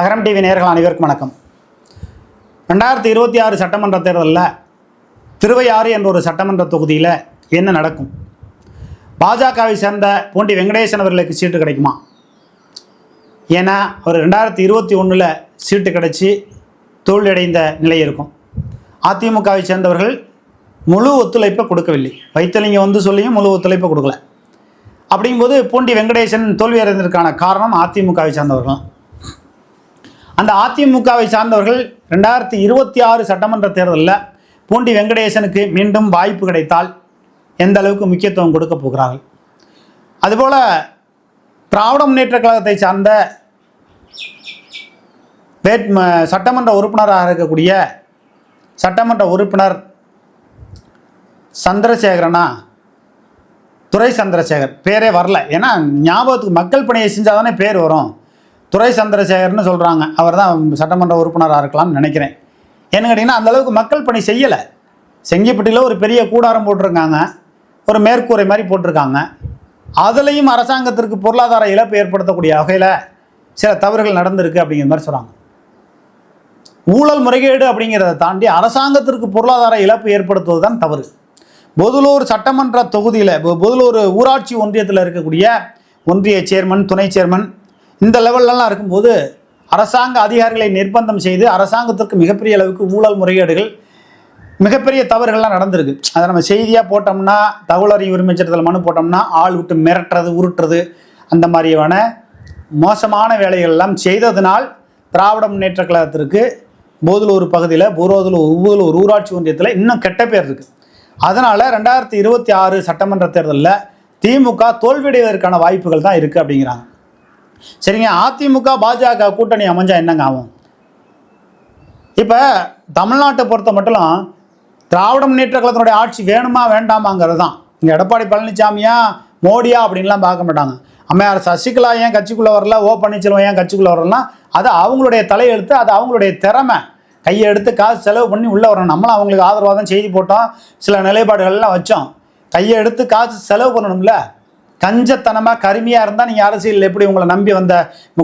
நகரம் டிவி நேர்கள் அனைவருக்கும் வணக்கம். ரெண்டாயிரத்தி இருபத்தி ஆறு சட்டமன்ற தேர்தலில் திருவையாறு என்ற ஒரு சட்டமன்ற தொகுதியில் என்ன நடக்கும்? பாஜகவை சேர்ந்த பூண்டி வெங்கடேசன் அவர்களுக்கு சீட்டு கிடைக்குமா? ஏன்னா அவர் ரெண்டாயிரத்தி இருபத்தி ஒன்றில் சீட்டு கிடைச்சி தோல்வியடைந்த நிலை இருக்கும். அதிமுகவை சேர்ந்தவர்கள் முழு ஒத்துழைப்பை கொடுக்கவில்லை. வைத்தலிங்க வந்து சொல்லியும் முழு ஒத்துழைப்பை கொடுக்கல. அப்படிங்கும்போது பூண்டி வெங்கடேசன் தோல்வி அடைந்ததற்கான காரணம் அதிமுகவை சேர்ந்தவர்கள் தான். அந்த அதிமுகவை சார்ந்தவர்கள் ரெண்டாயிரத்தி இருபத்தி ஆறு சட்டமன்ற தேர்தலில் பூண்டி வெங்கடேசனுக்கு மீண்டும் வாய்ப்பு கிடைத்தால் எந்த அளவுக்கு முக்கியத்துவம் கொடுக்க போகிறார்கள்? அதுபோல் திராவிட முன்னேற்ற கழகத்தை சார்ந்த வேட் சட்டமன்ற உறுப்பினராக இருக்கக்கூடிய சட்டமன்ற உறுப்பினர் சந்திரசேகரனா? துரை சந்திரசேகர் பேரே வரல. ஏன்னா ஞாபகத்துக்கு மக்கள் பணியை செஞ்சால் தானே பேர் வரும். துரை சந்திரசேகர்னு சொல்கிறாங்க அவர் தான் சட்டமன்ற உறுப்பினராக இருக்கலாம்னு நினைக்கிறேன். ஏன்னு கேட்டிங்கன்னா அந்த அளவுக்கு மக்கள் பணி செய்யலை. செங்கிப்பட்டியில் ஒரு பெரிய கூடாரம் போட்டிருக்காங்க. ஒரு மேற்கூரை மாதிரி போட்டிருக்காங்க. அதுலேயும் அரசாங்கத்திற்கு பொருளாதார இழப்பு ஏற்படுத்தக்கூடிய வகையில் சில தவறுகள் நடந்திருக்கு அப்படிங்கிற மாதிரி சொல்கிறாங்க ஊழல் முறைகேடு அப்படிங்கிறத தாண்டி அரசாங்கத்திற்கு பொருளாதார இழப்பு ஏற்படுத்துவது தான் தவறு. பொதுலூர் சட்டமன்ற தொகுதியில் பொதுலூர் ஊராட்சி ஒன்றியத்தில் இருக்கக்கூடிய ஒன்றிய சேர்மன் துணை சேர்மன் இந்த லெவல்லலாம் இருக்கும்போது அரசாங்க அதிகாரிகளை நிர்பந்தம் செய்து அரசாங்கத்திற்கு மிகப்பெரிய அளவுக்கு ஊழல் முறைகேடுகள் மிகப்பெரிய தவறுகள்லாம் நடந்திருக்கு. அதை நம்ம செய்தியாக போட்டோம்னா தகவல் அறிவு உரிமை சட்டத்தில் மனு போட்டோம்னா ஆள் விட்டு மிரட்டுறது உருட்டுறது அந்த மாதிரியான மோசமான வேலைகள் எல்லாம் செய்ததினால் திராவிட முன்னேற்ற கழகத்திற்கு போதலூர் பகுதியில் பூரோதலூர் ஒவ்வொரு ஊராட்சி ஒன்றியத்தில் இன்னும் கெட்ட பேர் இருக்குது அதனால் ரெண்டாயிரத்தி இருபத்தி ஆறு சட்டமன்ற தேர்தலில் திமுக தோல்வியடைவதற்கான வாய்ப்புகள் தான் இருக்குது அப்படிங்கிறாங்க. சரிங்க அதிமுக பாஜக கூட்டணி அமைஞ்சா என்னங்க ஆகும்? இப்போ தமிழ்நாட்டை பொறுத்த மட்டும் திராவிட முன்னேற்ற கழகத்தினுடைய ஆட்சி வேணுமா வேண்டாமாங்கிறது தான் இங்கே எடப்பாடி பழனிசாமியா மோடியா அப்படின்லாம் பார்க்க மாட்டாங்க. அம்மையார் சசிகலா ஏன் கட்சிக்குள்ளே வரல ஓ பன்னீர்செல்வம் ஏன் கட்சிக்குள்ளே வரலாம் அது அவங்களுடைய தலையெழுத்து அது அவங்களுடைய திறமை கையை எடுத்து காசு செலவு பண்ணி உள்ளே வரணும். நம்மளும் அவங்களுக்கு ஆதரவாக தான் செய்தி போட்டோம் சில நிலைப்பாடுகள்லாம் வச்சோம். கையை எடுத்து காசு செலவு பண்ணணும்ல. கஞ்சத்தனமாக கருமையாக இருந்தால் நீங்கள் அரசியலில் எப்படி உங்களை நம்பி வந்த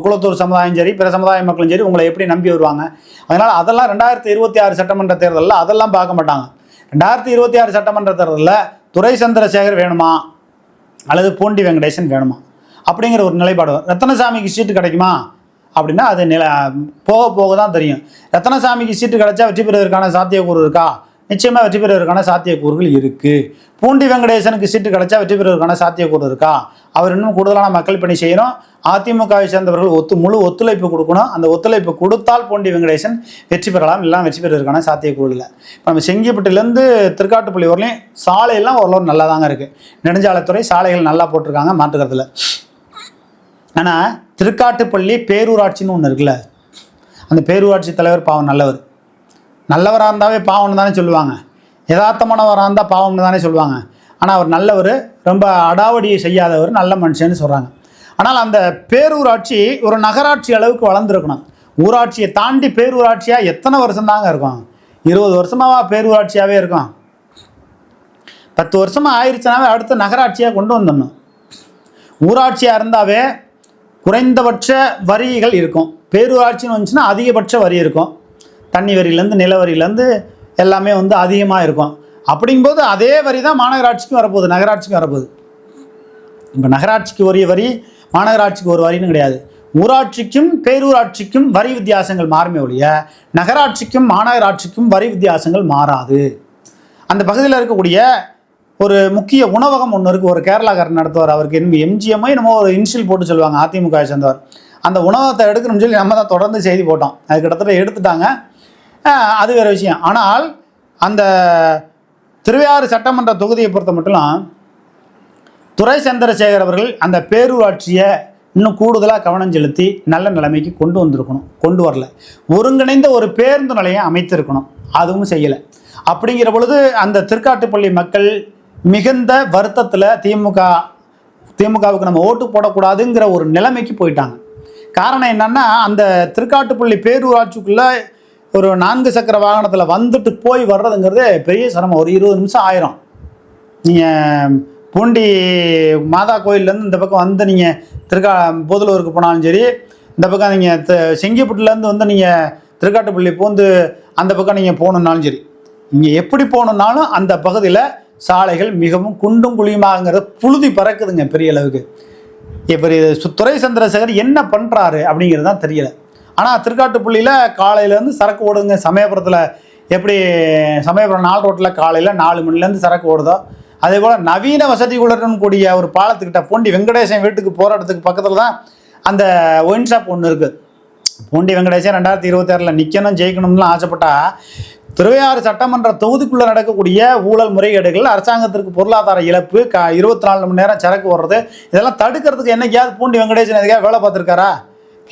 குளத்தூர் சமுதாயம் சரி பிற சமுதாய மக்களும் சரி உங்களை எப்படி நம்பி வருவாங்க? அதனால் அதெல்லாம் ரெண்டாயிரத்தி இருபத்தி ஆறு சட்டமன்ற தேர்தலில் அதெல்லாம் பார்க்க மாட்டாங்க. ரெண்டாயிரத்தி இருபத்தி ஆறு சட்டமன்ற தேர்தலில் துரை சந்திரசேகர் வேணுமா? அல்லது பூண்டி வெங்கடேசன் வேணுமா? அப்படிங்கிற ஒரு நிலைப்பாடு ரத்தனசாமிக்கு சீட்டு கிடைக்குமா? அப்படின்னா அது நில போக போக தான் தெரியும். ரத்தனசாமிக்கு சீட்டு கிடைச்சா வெற்றி பெறுவதற்கான சாத்தியக்கூறு இருக்கா? நிச்சயமாக வெற்றி பெறுவதற்கான சாத்தியக்கூறுகள் இருக்குது பூண்டி வெங்கடேசனுக்கு சீட்டு கிடைச்சா வெற்றி பெறுவதற்கான சாத்தியக்கூறு இருக்கா? அவர் இன்னும் கூடுதலான மக்கள் பணி செய்யணும். அதிமுகவை சேர்ந்தவர்கள் ஒத்து முழு ஒத்துழைப்பு கொடுக்கணும். அந்த ஒத்துழைப்பு கொடுத்தால் பூண்டி வெங்கடேசன் வெற்றி பெறலாம். எல்லாம் வெற்றி பெறுவதற்கான சாத்தியக்கூறு இல்லை. இப்போ நம்ம செங்கிப்பட்டிலேருந்து திருக்காட்டுப்பள்ளி வரலையும் சாலையெல்லாம் ஓரளவு நல்லா தாங்க இருக்குது நெடுஞ்சாலைத்துறை சாலைகள் நல்லா போட்டிருக்காங்க மாற்றுக்கிறதுல ஆனால் திருக்காட்டுப்பள்ளி பேரூராட்சின்னு ஒன்று இருக்குல்ல? அந்த பேரூராட்சி தலைவர் பாவம் நல்லவர். நல்லவராக இருந்தாவே பாவம்னு தானே சொல்லுவாங்க. யதார்த்தமானவராக இருந்தால் பாவம்னு தானே சொல்லுவாங்க. ஆனால் அவர் நல்லவர் ரொம்ப அடாவடியை செய்யாதவர் நல்ல மனுஷன்னு சொல்கிறாங்க ஆனால் அந்த பேரூராட்சி ஒரு நகராட்சி அளவுக்கு வளர்ந்துருக்கணும். ஊராட்சியை தாண்டி பேரூராட்சியாக எத்தனை வருஷம் தாங்க இருக்கும்? இருபது வருஷமாவா பேரூராட்சியாகவே இருக்கும்? பத்து வருஷமாக ஆயிடுச்சுனாவே அடுத்து நகராட்சியாக கொண்டு வந்துடணும். ஊராட்சியாக இருந்தாவே குறைந்தபட்ச வரிகள் இருக்கும். பேரூராட்சின்னு வந்துச்சுன்னா அதிகபட்ச வரி இருக்கும். தண்ணி வரியிலேருந்து நில வரியிலேருந்து எல்லாமே வந்து அதிகமாக இருக்கும். அப்படிங்கும்போது அதே வரி தான் மாநகராட்சிக்கும் வரப்போகுது நகராட்சிக்கும் வரப்போகுது. இப்போ நகராட்சிக்கு ஒரு வரி மாநகராட்சிக்கு ஒரு வரின்னு கிடையாது. ஊராட்சிக்கும் பேரூராட்சிக்கும் வரி வித்தியாசங்கள் மாறுமே ஒழிய நகராட்சிக்கும் மாநகராட்சிக்கும் வரி வித்தியாசங்கள் மாறாது. அந்த பகுதியில் இருக்கக்கூடிய ஒரு முக்கிய உணவகம் ஒன்று இருக்குது ஒரு கேரளாக்காரர் நடத்துவார். அவருக்கு இன்னும் எம்ஜிஎம்ஐ நம்ம ஒரு இன்ஷியல் போட்டு சொல்லுவாங்க அதிமுக சேர்ந்தவர். அந்த உணவகத்தை எடுக்கணும்னு சொல்லி நம்ம தான் தொடர்ந்து செய்தி போட்டோம். அது கிட்டத்தட்ட எடுத்துட்டாங்க. அது வேறு விஷயம். ஆனால் அந்த திருவையாறு சட்டமன்ற தொகுதியை பொறுத்த மட்டும் துரை சந்திரசேகர் அவர்கள் அந்த பேரூராட்சியை இன்னும் கூடுதலாக கவனம் செலுத்தி நல்ல நிலைமைக்கு கொண்டு வந்திருக்கணும். கொண்டு வரல. ஒருங்கிணைந்த ஒரு பேருந்து நிலையம் அமைத்திருக்கணும். அதுவும் செய்யலை. அப்படிங்கிற பொழுது அந்த திருக்காட்டுப்பள்ளி மக்கள் மிகுந்த வருத்தத்தில் திமுக திமுகவுக்கு நம்ம ஓட்டு போடக்கூடாதுங்கிற ஒரு நிலைமைக்கு போயிட்டாங்க. காரணம் என்னென்னா அந்த திருக்காட்டுப்பள்ளி பேரூராட்சிக்குள்ளே ஒரு நான்கு சக்கர வாகனத்தில் வந்துட்டு போய் வர்றதுங்கிறது பெரிய சிரமம். ஒரு இருபது நிமிஷம் ஆயிரும். நீங்கள் பூண்டி மாதா கோயில்லேருந்து இந்த பக்கம் வந்து நீங்கள் திருக்கா போதலூருக்கு போனாலும் சரி இந்த பக்கம் நீங்கள் செங்கிப்பட்டுலேருந்து வந்து நீங்கள் திருக்காட்டுப்பள்ளி பூந்து அந்த பக்கம் நீங்கள் போகணுன்னாலும் சரி இங்கே எப்படி போகணுன்னாலும் அந்த பகுதியில் சாலைகள் மிகவும் குண்டும் குழியுமாங்கிறது புழுதி பறக்குதுங்க பெரிய அளவுக்கு. இப்போ இது சந்திரசேகர் என்ன பண்ணுறாரு அப்படிங்கிறது தான் தெரியலை. ஆனால் திருக்காட்டுப்பள்ளியில் காலையிலேருந்து சரக்கு ஓடுங்க சமயபுரத்தில் எப்படி சமயபுரம் நாள் ரோட்டில் காலையில் நாலு மணிலேருந்து சரக்கு ஓடுதோ அதே போல் நவீன வசதிகளுடன் கூடிய ஒரு பாலத்துக்கிட்ட பூண்டி வெங்கடேசன் வீட்டுக்கு போகிற இடத்துக்கு பக்கத்தில் தான் அந்த ஒயின் ஷாப் ஒன்று இருக்குது பூண்டி வெங்கடேசன் ரெண்டாயிரத்தி இருபத்தாறில் நிற்கணும் ஜெயிக்கணும்னு ஆசைப்பட்டா திருவையாறு சட்டமன்ற தொகுதிக்குள்ளே நடக்கக்கூடிய ஊழல் முறைகேடுகள் அரசாங்கத்திற்கு பொருளாதார இழப்பு க இருபத்தி நாலு மணி நேரம் சரக்கு வர்றது இதெல்லாம் தடுக்கிறதுக்கு என்னைக்காவது பூண்டி வெங்கடேசன் எதுக்காக வேலை பார்த்துருக்காரா?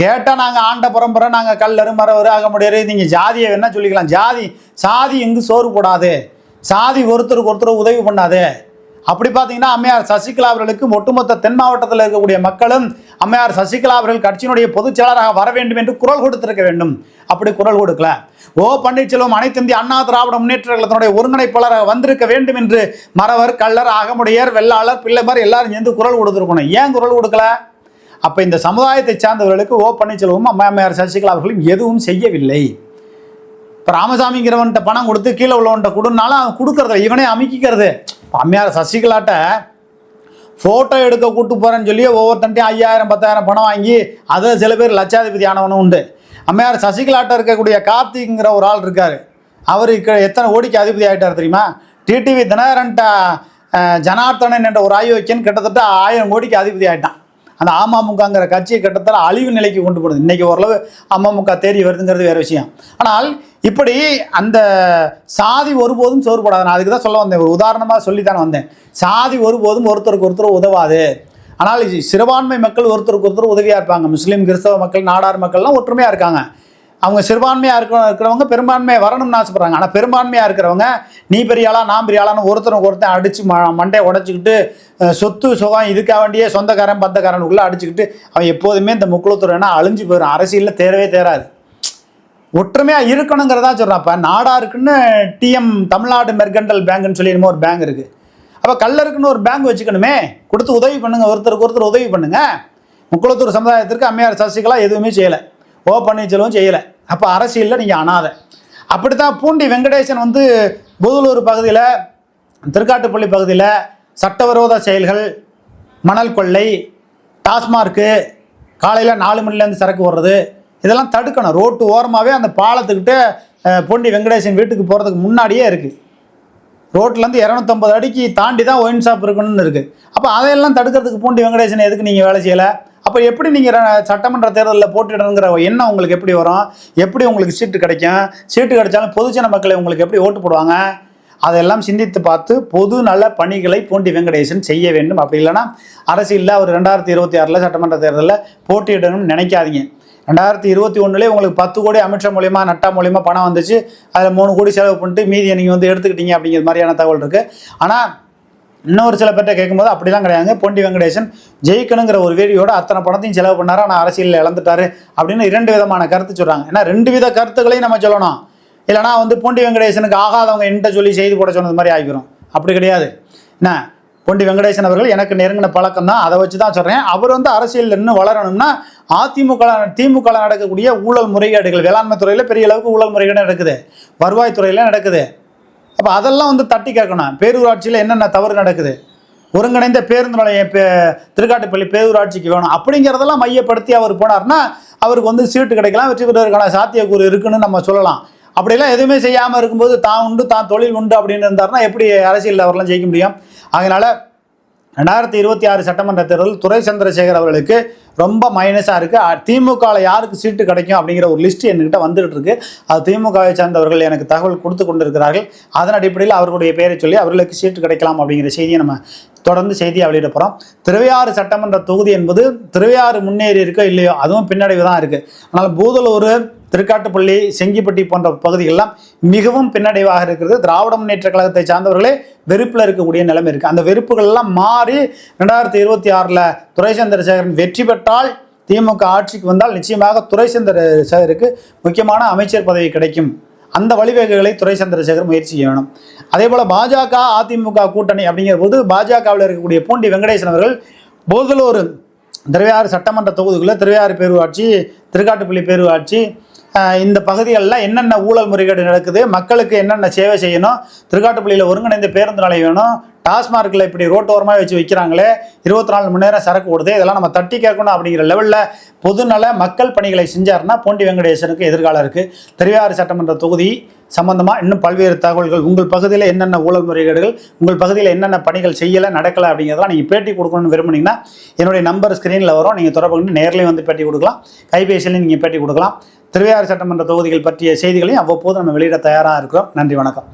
கேட்டால் நாங்கள் ஆண்ட பரம்பரை நாங்கள் கல்லறு மரவர் ஆக முடியாது. நீங்கள் ஜாதியை என்ன சொல்லிக்கலாம். ஜாதி சாதி எங்கு சோறு போடாது. சாதி ஒருத்தருக்கு ஒருத்தர் உதவி பண்ணாது. அப்படி பார்த்தீங்கன்னா அம்மையார் சசிகலா அவர்களுக்கு ஒட்டுமொத்த தென் மாவட்டத்தில் இருக்கக்கூடிய மக்களும் அம்மையார் சசிகலா அவர்கள் கட்சியினுடைய பொதுச் செயலராக வர வேண்டும் என்று குரல் கொடுத்திருக்க வேண்டும். அப்படி குரல் கொடுக்கல. ஓ பன்னீர்செல்வம் அனைத்து இந்திய அண்ணா திராவிட முன்னேற்ற கழகத்தினுடைய ஒருங்கிணைப்பாளராக வந்திருக்க வேண்டும் என்று மறவர் கள்ளர் அகமுடையர் வெள்ளாளர் பிள்ளைமார் எல்லாரும் சேர்ந்து குரல் கொடுத்துருக்கணும். ஏன் குரல் கொடுக்கல? அப்போ இந்த சமுதாயத்தை சார்ந்தவர்களுக்கு ஓ பன்னீர்செல்வமும் அம்மா அம்மையார் சசிகலா அவர்களும் எதுவும் செய்யவில்லை. இப்போ ராமசாமிங்கிறவன்ட்ட பணம் கொடுத்து கீழே உள்ளவன்ட்ட கொடுனாலும் அவன் கொடுக்கறது இவனே அமைக்கிறது இப்போ அம்மையார் சசிகலாட்ட ஃபோட்டோ எடுக்க கூட்டு போகிறேன்னு சொல்லி ஒவ்வொருத்தன்ட்டையும் ஐயாயிரம் பத்தாயிரம் பணம் வாங்கி அதில் சில பேர் லட்சாதிபதி ஆனவனும் உண்டு. அம்மையார் சசிகலாட்ட இருக்கக்கூடிய கார்த்திக்ங்கிற ஒரு ஆள் இருக்கார். அவர் எத்தனை கோடிக்கு அதிபதி ஆகிட்டார் தெரியுமா? டிடிவி தினகரன்ட்ட ஜனார்த்தனன் என்ற ஒரு ஆய்வக்கன் கிட்டத்தட்ட ஆயிரம் கோடிக்கு அதிபதி ஆகிட்டான் அந்த அமமுகங்கிற கட்சியை கிட்டத்தட்ட அழிவு நிலைக்கு கொண்டு போடுது இன்றைக்கி ஓரளவு அமமுக தேடி வருதுங்கிறது வேற விஷயம். ஆனால் இப்படி அந்த சாதி ஒருபோதும் சோறுபடாது நான் அதுக்கு தான் சொல்ல வந்தேன். ஒரு உதாரணமாக சொல்லித்தானே வந்தேன். சாதி ஒருபோதும் ஒருத்தருக்கு ஒருத்தர் உதவாது. ஆனால் சிறுபான்மை மக்கள் ஒருத்தருக்கு ஒருத்தர் உதவியாக இருப்பாங்க. முஸ்லீம் கிறிஸ்தவ மக்கள் நாடார் மக்கள்லாம் ஒற்றுமையாக இருக்காங்க. அவங்க சிறுபான்மையாக இருக்க இருக்கிறவங்க பெரும்பான்மையை வரணும்னு ஆசைப்படுறாங்க. ஆனால் பெரும்பான்மையாக இருக்கிறவங்க நீ பெரிய ஆளா நான் பெரிய ஆளான்னு ஒருத்தருக்கு ஒருத்தன் அடித்து ம மண்டையை உடச்சிக்கிட்டு சொத்து சுகம் இதுக்காக வேண்டியே சொந்தக்காரன் பந்தக்காரனுக்குள்ளே அடிச்சுக்கிட்டு அவன் எப்போதுமே இந்த முக்குளத்துறைனா அழிஞ்சு போயிடும். அரசியலில் தேரவே தேராது. ஒற்றுமையாக இருக்கணுங்கிறதா சொல்கிறான் இப்போ நாடாக இருக்குன்னு டிஎம் தமிழ்நாடு மெர்கண்டல் பேங்க்னு சொல்லி ஒரு பேங்க் இருக்குது அப்போ கல்லருக்குன்னு ஒரு பேங்க் வச்சுக்கணுமே. கொடுத்து உதவி பண்ணுங்கள் ஒருத்தருக்கு ஒருத்தர் உதவி பண்ணுங்கள் முக்குளத்தூர் சமுதாயத்திற்கு அம்மையார் சசிகலா எதுவுமே செய்யலை. ஓ பன்னீர்செல்வம் செய்யலை. அப்போ அரசியலில் நீங்கள் அனாதை. அப்படித்தான் பூண்டி வெங்கடேசன் வந்து புதலூர் பகுதியில் திருக்காட்டுப்பள்ளி பகுதியில் சட்டவிரோத செயல்கள் மணல் கொள்ளை டாஸ்மார்க்கு காலையில் நாலு மணிலேருந்து சரக்கு வர்றது இதெல்லாம் தடுக்கணும். ரோட்டு ஓரமாகவே அந்த பாலத்துக்கிட்ட பூண்டி வெங்கடேசன் வீட்டுக்கு போகிறதுக்கு முன்னாடியே இருக்குது ரோட்லேருந்து இரநூத்தம்பது அடிக்கு தாண்டி தான் ஒயின் ஷாப் இருக்கணும்னு இருக்குது அப்போ அதையெல்லாம் தடுக்கிறதுக்கு பூண்டி வெங்கடேசன் எதுக்கு நீங்கள் வேலை செய்யலை? அப்போ எப்படி நீங்கள் சட்டமன்ற தேர்தலில் போட்டிடணுங்கிற எண்ணம் உங்களுக்கு எப்படி வரும்? எப்படி உங்களுக்கு சீட்டு கிடைக்கும்? சீட்டு கிடைச்சாலும் பொதுஜன மக்களை உங்களுக்கு எப்படி ஓட்டு போடுவாங்க? அதெல்லாம் சிந்தித்து பார்த்து பொது நல பணிகளை பூண்டி வெங்கடேசன் செய்ய வேண்டும். அப்படி இல்லைன்னா அரசியலில் அவர் ரெண்டாயிரத்தி இருபத்தி ஆறில் சட்டமன்ற தேர்தலில் போட்டியிடணும்னு நினைக்காதீங்க. ரெண்டாயிரத்தி இருபத்தி ஒன்றுலேயே உங்களுக்கு பத்து கோடி அமித்ஷா மூலியமா நட்டா மூலியமா பணம் வந்துச்சு. அதில் மூணு கோடி செலவு பண்ணிட்டு மீதியை நீங்கள் வந்து எடுத்துக்கிட்டீங்க அப்படிங்கிற மாதிரியான தகவல் இருக்குது ஆனால் இன்னொரு சில பேர்கிட்ட கேட்கும்போது அப்படிலாம் கிடையாதுங்க. பொண்டி வெங்கடேசன் ஜெயிக்கணுங்கிற ஒரு வேடியோட அத்தனை பணத்தையும் செலவு பண்ணாரு. ஆனால் அரசியலில் இழந்துட்டாரு அப்படின்னு இரண்டு விதமான கருத்து சொல்கிறாங்க ஏன்னா ரெண்டு வித கருத்துக்களையும் நம்ம சொல்லணும். இல்லைனா வந்து பொண்டி வெங்கடேசனுக்கு ஆகாதவங்க என்கிட்ட சொல்லி செய்து போட சொன்னது மாதிரி ஆகிரும் அப்படி கிடையாது. என்ன? பொண்டி வெங்கடேசன் அவர்கள் எனக்கு நெருங்கின பழக்கம் தான். அதை வச்சு தான் சொல்கிறேன் அவர் வந்து அரசியலில் இன்னும் வளரணும்னா அதிமுக திமுக நடக்கக்கூடிய ஊழல் முறைகேடுகள் வேளாண்மை துறையில் பெரிய அளவுக்கு ஊழல் முறைகேடு நடக்குது. வருவாய்த்துறையில் நடக்குது. அப்போ அதெல்லாம் வந்து தட்டி கேட்கணும். பேரூராட்சியில் என்னென்ன தவறு நடக்குது? ஒருங்கிணைந்த பேருந்து நிலையம் பே திருக்காட்டுப்பள்ளி பேரூராட்சிக்கு வேணும். அப்படிங்கிறதெல்லாம் மையப்படுத்தி அவர் போனார்னா அவருக்கு வந்து சீட்டு கிடைக்கலாம் வெற்றி பெறுவதற்கான சாத்தியக்கூறு இருக்குன்னு நம்ம சொல்லலாம். அப்படிலாம் எதுவுமே செய்யாமல் இருக்கும்போது தான் உண்டு தான் தொழில் உண்டு அப்படின்னு இருந்தாருன்னா எப்படி அரசியலில் அவரெல்லாம் ஜெயிக்க முடியும்? அதனால் ரெண்டாயிரத்தி இருபத்தி ஆறு சட்டமன்ற தேர்தல் துறை சந்திரசேகர் அவர்களுக்கு ரொம்ப மைனஸாக இருக்குது திமுகவில் யாருக்கு சீட்டு கிடைக்கும் அப்படிங்கிற ஒரு லிஸ்ட் என்கிட்ட வந்துகிட்டு இருக்கு. அது திமுகவை சார்ந்தவர்கள் எனக்கு தகவல் கொடுத்து கொண்டிருக்கிறார்கள். அதன் அடிப்படையில் அவர்களுடைய பெயரை சொல்லி அவர்களுக்கு சீட்டு கிடைக்கலாம் அப்படிங்கிற செய்தியை நம்ம தொடர்ந்து செய்தியை வெளியிட போகிறோம் திருவையாறு சட்டமன்ற தொகுதி என்பது திருவையாறு முன்னேறி இருக்கோ இல்லையோ அதுவும் பின்னடைவு தான் இருக்குது ஆனால் பூதலூர் திருக்காட்டுப்பள்ளி செங்கிப்பட்டி போன்ற பகுதிகள்லாம் மிகவும் பின்னடைவாக இருக்கிறது. திராவிட முன்னேற்ற கழகத்தை சார்ந்தவர்களே வெறுப்பில் இருக்கக்கூடிய நிலைமை இருக்குது அந்த வெறுப்புகள்லாம் மாறி ரெண்டாயிரத்தி இருபத்தி ஆறில் துரை சந்திரசேகரன் வெற்றி பெற்றால் திமுக ஆட்சிக்கு வந்தால் நிச்சயமாக துரை சந்திரசேகருக்கு முக்கியமான அமைச்சர் பதவி கிடைக்கும். அந்த வழிவகைகளை துறை சந்திரசேகர் முயற்சி செய்ய வேணும் அதே போல் பாஜக அதிமுக கூட்டணி அப்படிங்கிற போது பாஜகவில் இருக்கக்கூடிய பூண்டி வெங்கடேசன் அவர்கள் போதலூர் திருவையாறு சட்டமன்ற தொகுதிக்குள்ளே திருவையாறு பேரூராட்சி திருக்காட்டுப்பள்ளி பேரூராட்சி இந்த பகுதிகளில் என்னென்ன ஊழல் முறைகேடு நடக்குது மக்களுக்கு என்னென்ன சேவை செய்யணும் திருக்காட்டுப்பள்ளியில் ஒருங்கிணைந்த பேருந்து நிலையம் வேணும் டாஸ்மார்க்கில் இப்படி ரோட்டோரமாக வச்சு விற்கிறாங்களே இருபத்தி நாலு மணி நேரம் சரக்கு ஓடுது இதெல்லாம் நம்ம தட்டி கேட்கணும் அப்படிங்கிற லெவலில் பொதுநல மக்கள் பணிகளை செஞ்சாருன்னா போண்டி வெங்கடேசனுக்கு எதிர்காலம் இருக்குது திருவையாறு சட்டமன்ற தொகுதி சம்பந்தமாக இன்னும் பல்வேறு தகவல்கள் உங்கள் பகுதியில் என்னென்ன ஊழல் முறைகேடுகள் உங்கள் பகுதியில் என்னென்ன பணிகள் செய்யலை நடக்கலை அப்படிங்கிறதெல்லாம் நீங்கள் பேட்டி கொடுக்கணும்னு விரும்புனீங்கன்னா என்னுடைய நம்பர் ஸ்க்ரீனில் வரும். நீங்கள் தொடர்பு கொண்டு நேர்லேயும் வந்து பேட்டி கொடுக்கலாம். கைபேசியிலையும் நீங்கள் பேட்டி கொடுக்கலாம். திருவையாறு சட்டமன்ற தொகுதிகள் பற்றிய செய்திகளையும் அவ்வப்போது நம்ம வெளியிட தயாராக இருக்கிறோம். நன்றி வணக்கம்.